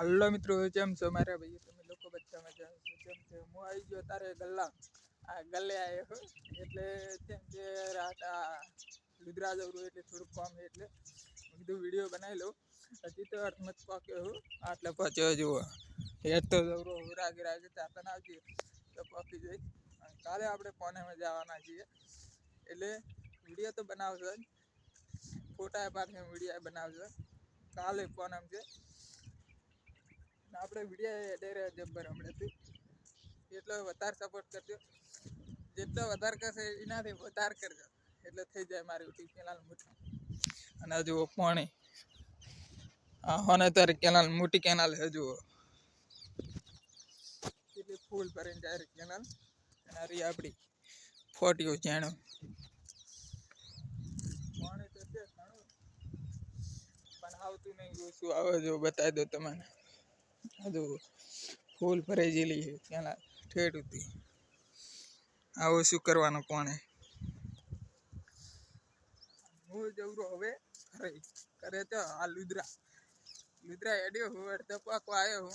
હાલો મિત્રો કેમ છો મારા ભાઈ તમે લોકો બધા મજા છો. કેમ છે હું આવી ગયો તારે ગલ્લા. આ ગલ્લે આવ્યો હો, એટલે કેમ કે રાત આ લુદ્રા જવરું એટલે થોડુંક કામ છે એટલે મેં કીધું વીડિયો બનાવી લઉં. હજી તો અર્થમત પાક્યો હું, આટલે પહોંચ્યો જુઓ. હેડ તો જવરો રાગે રાગે ચાતા ના આવજે તો પાકી જઈશ અને કાલે આપણે પોનેમાં જવાના છીએ. એટલે વીડિયો તો બનાવશે જ. ફોટા પાડશે વીડિયો બનાવશે. કાલે પોનમ છે. ને આપણે વીડિયો એડેરે જબ્બર હમણાંથી. એટલો વધારે સપોર્ટ કરજો. જેટલો વધારે કરશે એનાથી વધારે કરજો. એટલે થઈ જાય મારી યુટ્યુબ કેનાલ મોટી અને હજુ પાણી. આ હોને તારી કેનાલ મોટી કેનાલ હજુ. એટલે ફૂલ ભરીને જાય કેનાલ. અને રહી આપણી ફોટીઓ જાણો પાણી તો છે પણ આવતું નહીં શું આવે જો બતાવી દો તમને. હજુ ફૂલ ભરાઈ ગયેલી છે ત્યાં ઠેઠ હતી આવું શું કરવાનું કોણે હું જવરો હવે ઘરે કરે તો લુદ્રા લુદ્રા એડ્યો હું આવ્યો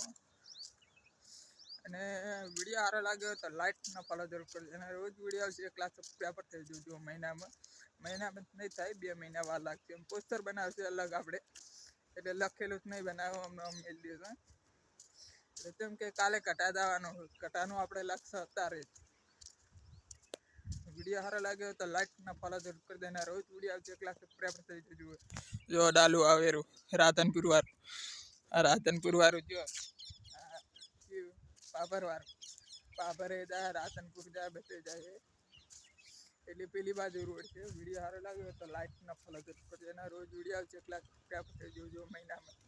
અને વીડિયો સારો લાગ્યો તો લાઇટ ના ફોલો જરૂર કરજો અને રોજ વીડિયો આવશે એક લાખ સબસ્ક્રાઈબર થઈ જજો મહિનામાં મહિનામાં નહીં થાય બે મહિના વાર લાગશે એમ પોસ્ટર બનાવશે અલગ આપણે એટલે લખેલું જ નહીં બનાવો અમને મેળ દેજો એટલે તેમ કે કાલે કટા જવાનું કટાનું આપણે લક્ષ્ય અત્યારે વીડિયો સારો લાગ્યો તો લાઈક ને ફોલો જરૂર કરી દેના. રોજ વીડિયો આવશે એક લાખ સબસ્ક્રાઈબર થઈ જજો જો ડાલુ આવેરું રાતન પુરવાર આ પુરવાર જો? પાભર વાળું જાય જા રાધનપુર જા, બધે જાય એટલે પેલી બાજુ રોડ છે. વીડિયો સારો લાગ્યો તો લાઈક ને ફોલો જરૂર કરી દેના. રોજ વીડિયો આવશે એક લાખ સબસ્ક્રાઈબર થઈ જજો મહિનામાં.